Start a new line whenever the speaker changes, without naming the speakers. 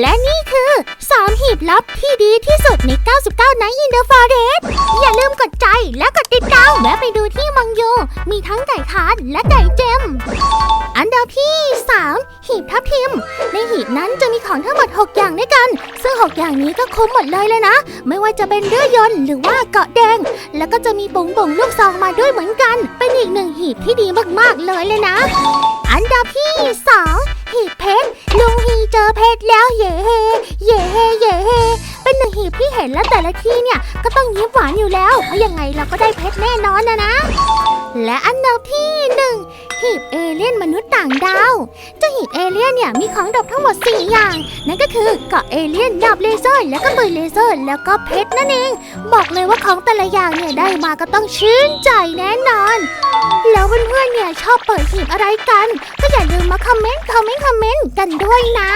และนี่คือ 3 หีบลับที่ดีที่สุดใน 99 Night in the Forest อย่าลืมกดใจและกดติดตามและไปดูที่มังโยมีทั้งไก่ทานและไก่เจม อันดับที่ 3 หีบทับทิม ในหีบนั้นจะมีของทั้งหมด 6 อย่างด้วยกัน ซึ่ง 6 อย่างนี้ก็คุ้มหมดเลยเลยนะ ไม่ว่าจะเป็นเรือยนต์หรือว่าเกาะแดง แล้วก็จะมีปุ๋งป่งลูกซองมาด้วยเหมือนกัน เป็นอีกหนึ่งหีบที่ดีมากๆเลยเลยนะ อันดับที่ ลุงฮีเจอเพชรแล้วเย่เฮเย่เฮเย่เฮเป็นหนึ่งหีบที่เห็นแล้วแต่ละที่เนี่ยก็ต้องยิ้มหวานอยู่แล้วเพราะยังไงเราก็ได้เพชรแน่นอนนะนะ และอันดับที่หนึ่งหีบเอเลี่ยนมนุษย์ต่างดาวเจ้าหีบเอเลี่ยนเนี่ยมีของดอกทั้งหมด 4 อย่าง นั่นก็คือเกาะเอเลี่ยนดาบเลเซอร์แล้วก็ปืนเลเซอร์ แล้วก็เพชรนั่นเอง บอกเลยว่าของแต่ละอย่างเนี่ยได้มาก็ต้องชื่นใจแน่นอน พื่อนๆเนี่ยชอบเปิดหีบอะไรกัน ก็อย่าลืมมาคอมเมนต์คอมเมนต์คอมเมนต์กันด้วยนะ